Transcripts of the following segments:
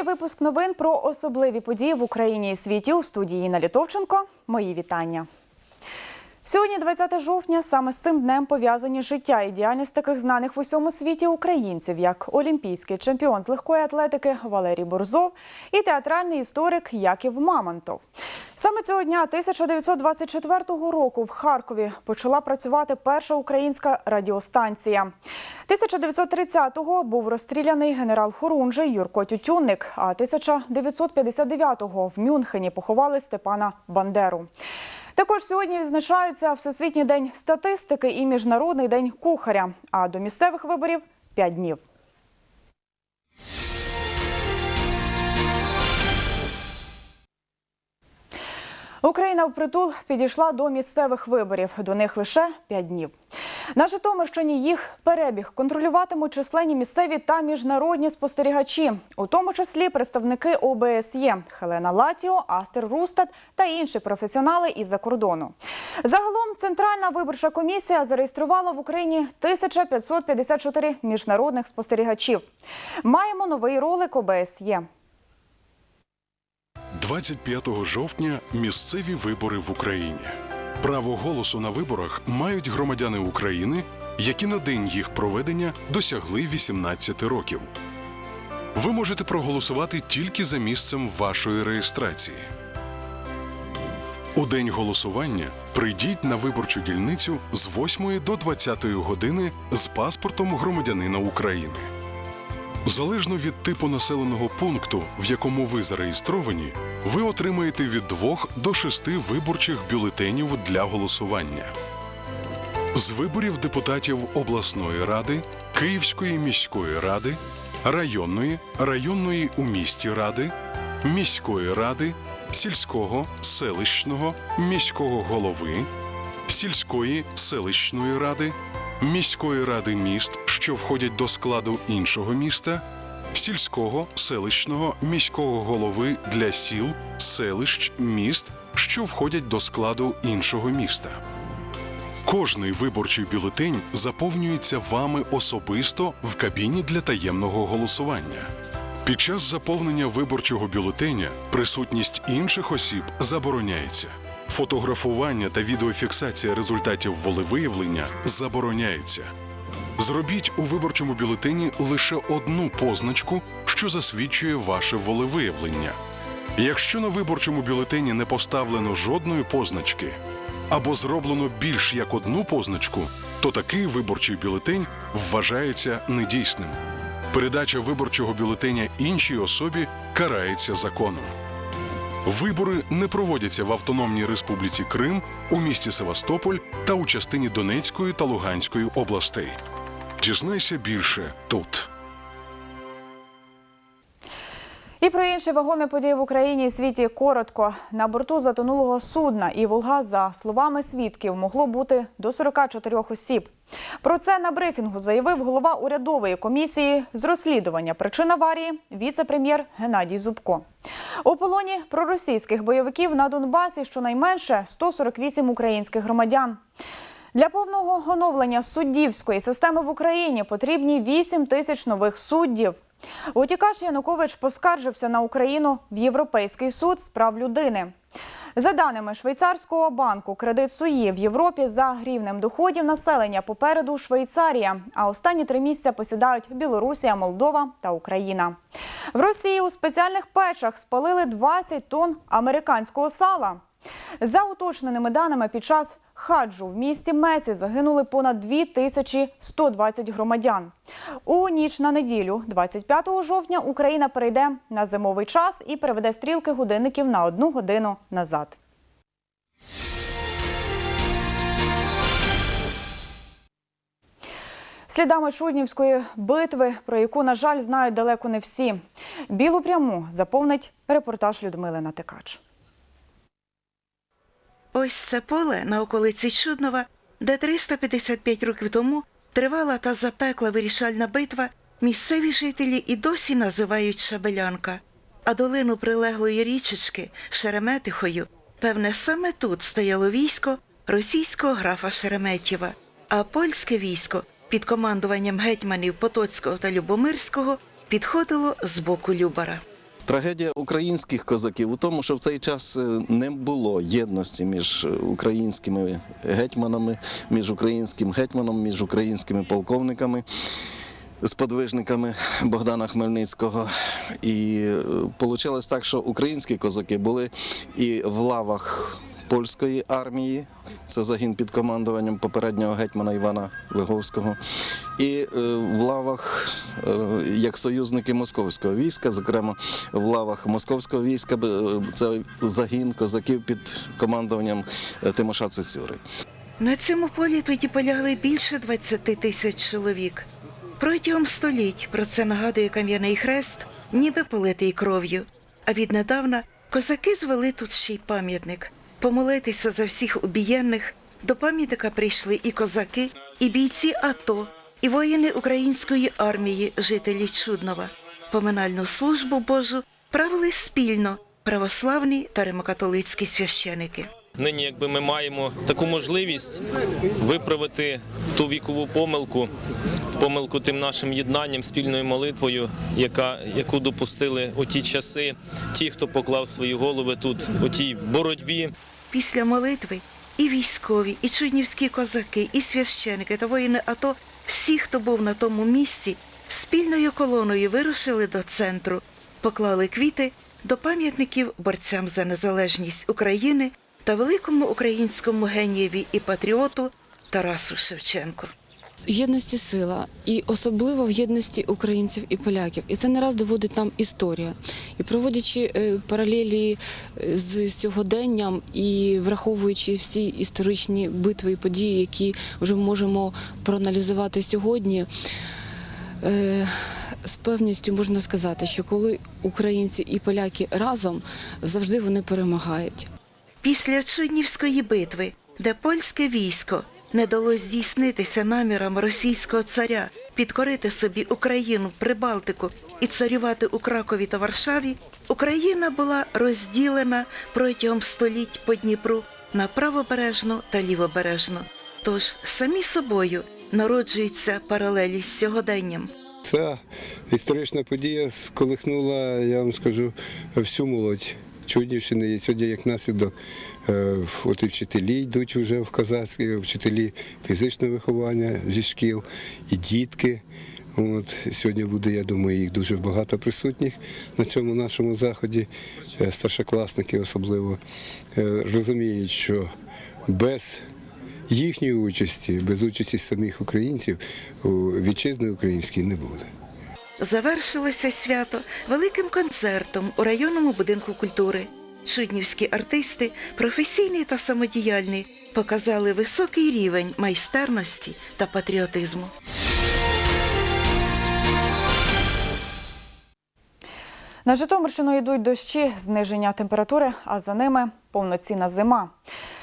випуск новин про особливі події в Україні і світі у студії Інна Літовченко. Мої вітання. Сьогодні, 20 жовтня, саме з цим днем пов'язані життя і діяльність таких знаних в усьому світі українців, як олімпійський чемпіон з легкої атлетики Валерій Борзов і театральний історик Яків Мамонтов. Саме цього дня 1924 року в Харкові почала працювати перша українська радіостанція. 1930-го був розстріляний генерал Хорунжий Юрко Тютюнник, а 1959-го в Мюнхені поховали Степана Бандеру. Також сьогодні відзначаються Всесвітній день статистики і Міжнародний день кухаря. А до місцевих виборів 5 днів. Україна впритул підійшла до місцевих виборів. До них лише 5 днів. На Житомирщині їх перебіг контролюватимуть численні місцеві та міжнародні спостерігачі, у тому числі представники ОБСЄ Хелена Латіо, Астер Рустат та інші професіонали із-за кордону. Загалом Центральна виборча комісія зареєструвала в Україні 1554 міжнародних спостерігачів. Маємо новий ролик ОБСЄ. 25 жовтня місцеві вибори в Україні. Право голосу на виборах мають громадяни України, які на день їх проведення досягли 18 років. Ви можете проголосувати тільки за місцем вашої реєстрації. У день голосування прийдіть на виборчу дільницю з 8 до 20 години з паспортом громадянина України. Залежно від типу населеного пункту, в якому ви зареєстровані, ви отримаєте від 2 до 6 виборчих бюлетенів для голосування. З виборів депутатів обласної ради, Київської міської ради, районної, районної у місті ради, міської ради, сільського, селищного, міського голови, сільської селищної ради, міської ради міст, що входять до складу іншого міста, сільського, селищного, міського голови для сіл, селищ, міст, що входять до складу іншого міста. Кожний виборчий бюлетень заповнюється вами особисто в кабіні для таємного голосування. Під час заповнення виборчого бюлетеня присутність інших осіб забороняється. Фотографування та відеофіксація результатів волевиявлення забороняється. Зробіть у виборчому бюлетені лише одну позначку, що засвідчує ваше волевиявлення. Якщо на виборчому бюлетені не поставлено жодної позначки або зроблено більш як одну позначку, то такий виборчий бюлетень вважається недійсним. Передача виборчого бюлетеня іншій особі карається законом. Вибори не проводяться в Автономній Республіці Крим, у місті Севастополь та у частині Донецької та Луганської областей. Дізнайся більше тут. І про інші вагомі події в Україні і світі коротко. На борту затонулого судна і Волга, за словами свідків, могло бути до 44 осіб. Про це на брифінгу заявив голова урядової комісії з розслідування причин аварії, віце-прем'єр Геннадій Зубко. У полоні проросійських бойовиків на Донбасі щонайменше 148 українських громадян. Для повного оновлення суддівської системи в Україні потрібні 8 тисяч нових суддів. Утікач Янукович поскаржився на Україну в Європейський суд з прав людини. За даними швейцарського банку, кредит Суї в Європі за грівнем доходів населення попереду Швейцарія. А останні три місця посідають Білорусія, Молдова та Україна. В Росії у спеціальних печах спалили 20 тонн американського сала. За уточненими даними, під час хаджу в місті Меці загинули понад 2120 громадян. У ніч на неділю, 25 жовтня, Україна перейде на зимовий час і переведе стрілки годинників на одну годину назад. Слідами Чуднівської битви, про яку, на жаль, знають далеко не всі. Білу пряму заповнить репортаж Людмили Натикач. Ось це поле на околиці Чуднова, де 355 років тому тривала та запекла вирішальна битва, місцеві жителі і досі називають Шабелянка. А долину прилеглої річечки Шереметихою, певне, саме тут стояло військо російського графа Шереметєва, а польське військо під командуванням гетьманів Потоцького та Любомирського підходило з боку Любара. Трагедія українських козаків у тому, що в цей час е, не було єдності між українськими гетьманами, між українським гетьманом, між українськими полковниками. Сподвижниками Богдана Хмельницького. І вийшло так, що українські козаки були і в лавах польської армії, це загін під командуванням попереднього гетьмана Івана Виговського, і е, в лавах е, як союзники московського війська, зокрема в лавах московського війська, е, це загін козаків під командуванням Тимоша Цицюри. На цьому полі тоді полягли більше 20 тисяч чоловік. Протягом століть про це нагадує кам'яний хрест, ніби политий кров'ю. А віднедавна козаки звели тут ще й пам'ятник. Помолитися за всіх убієнних до пам'ятника прийшли і козаки, і бійці АТО, і воїни української армії, жителі Чуднова. Поминальну службу Божу правили спільно православні та римокатолицькі священики. Нині, якби ми маємо таку можливість виправити ту вікову помилку, помилку тим нашим єднанням, спільною молитвою, яка, яку допустили у ті часи, ті, хто поклав свої голови тут, у тій боротьбі. Після молитви і військові, і чуднівські козаки, і священики та воїни АТО, всі, хто був на тому місці, спільною колоною вирушили до центру, поклали квіти до пам'ятників борцям за незалежність України та великому українському генієві і патріоту Тарасу Шевченку. Єдності сила, і особливо в єдності українців і поляків. І це не раз доводить нам історія. І проводячи е, паралелі е, з сьогоденням і враховуючи всі історичні битви і події, які вже можемо проаналізувати сьогодні. е, З певністю можна сказати, що коли українці і поляки разом завжди вони перемагають. Після Чуднівської битви, де польське військо не дало здійснитися намірам російського царя підкорити собі Україну, Прибалтику і царювати у Кракові та Варшаві, Україна була розділена протягом століть по Дніпру на правобережну та лівобережну. Тож самі собою народжуються паралелі з сьогоденням. Ця історична подія сколихнула, я вам скажу, всю молодь Чуднівщини. І сьогодні, як наслідок, е, от і вчителі йдуть вже в казацькі, вчителі фізичного виховання зі шкіл, і дітки. От, сьогодні буде, я думаю, їх дуже багато присутніх на цьому нашому заході. Е, Старшокласники особливо е, розуміють, що без їхньої участі, без участі самих українців, вітчизни української не буде. Завершилося свято великим концертом у районному будинку культури. Чуднівські артисти, професійні та самодіяльні, показали високий рівень майстерності та патріотизму. На Житомирщину йдуть дощі, зниження температури, а за ними повноцінна зима.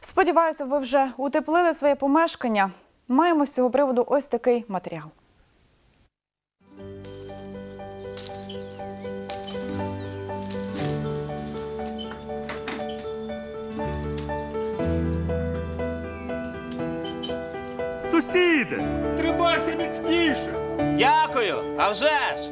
Сподіваюся, ви вже утеплили своє помешкання. Маємо з цього приводу ось такий матеріал. Міцніше. Дякую, а вже ж!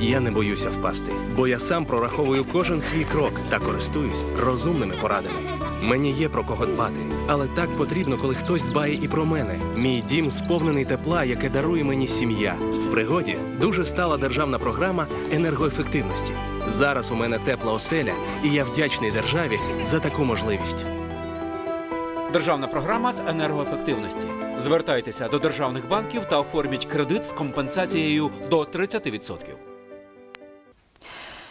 Я не боюся впасти, бо я сам прораховую кожен свій крок та користуюсь розумними порадами. Мені є про кого дбати, але так потрібно, коли хтось дбає і про мене. Мій дім сповнений тепла, яке дарує мені сім'я. В пригоді дуже стала державна програма енергоефективності. Зараз у мене тепла оселя, і я вдячний державі за таку можливість. Державна програма з енергоефективності. Звертайтеся до державних банків та оформіть кредит з компенсацією до 30%.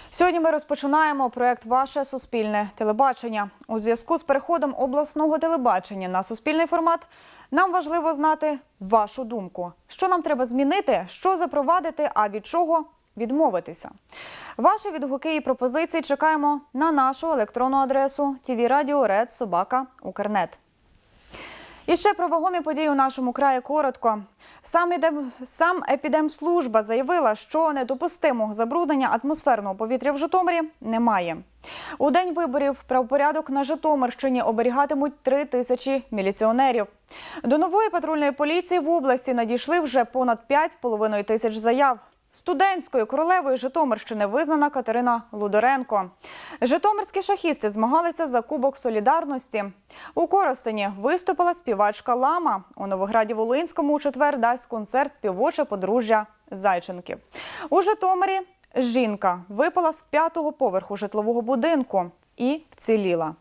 Сьогодні ми розпочинаємо проект Ваше суспільне телебачення. У зв'язку з переходом обласного телебачення на суспільний формат нам важливо знати вашу думку. Що нам треба змінити, що запровадити, а від чого відмовитися. Ваші відгуки і пропозиції чекаємо на нашу електронну адресу tvradio.red.sobaka.ukr.net. І ще про вагомі події у нашому краї коротко. Сам, ідем, сам епідемслужба заявила, що недопустимого забруднення атмосферного повітря в Житомирі немає. У день виборів правопорядок на Житомирщині оберігатимуть три тисячі міліціонерів. До нової патрульної поліції в області надійшли вже понад 5,5 тисяч заяв. Студентською королевою Житомирщини визнана Катерина Лудоренко. Житомирські шахісти змагалися за Кубок Солідарності. У Коростені виступила співачка Лама. У Новограді Волинському у четвер дасть концерт співоче подружжя Зайченків. У Житомирі жінка випала з п'ятого поверху житлового будинку і вціліла.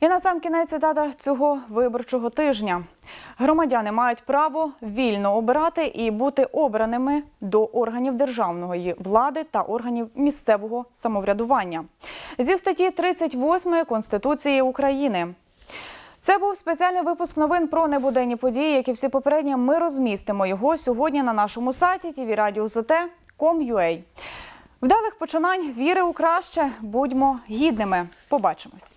І на сам кінець цитата цього виборчого тижня. Громадяни мають право вільно обирати і бути обраними до органів державної влади та органів місцевого самоврядування зі статті 38 Конституції України. Це був спеціальний випуск новин про небуденні події, як і всі попередні. Ми розмістимо його сьогодні на нашому сайті tvradio.zt.com.ua. Вдалих починань віри у краще. Будьмо гідними. Побачимось.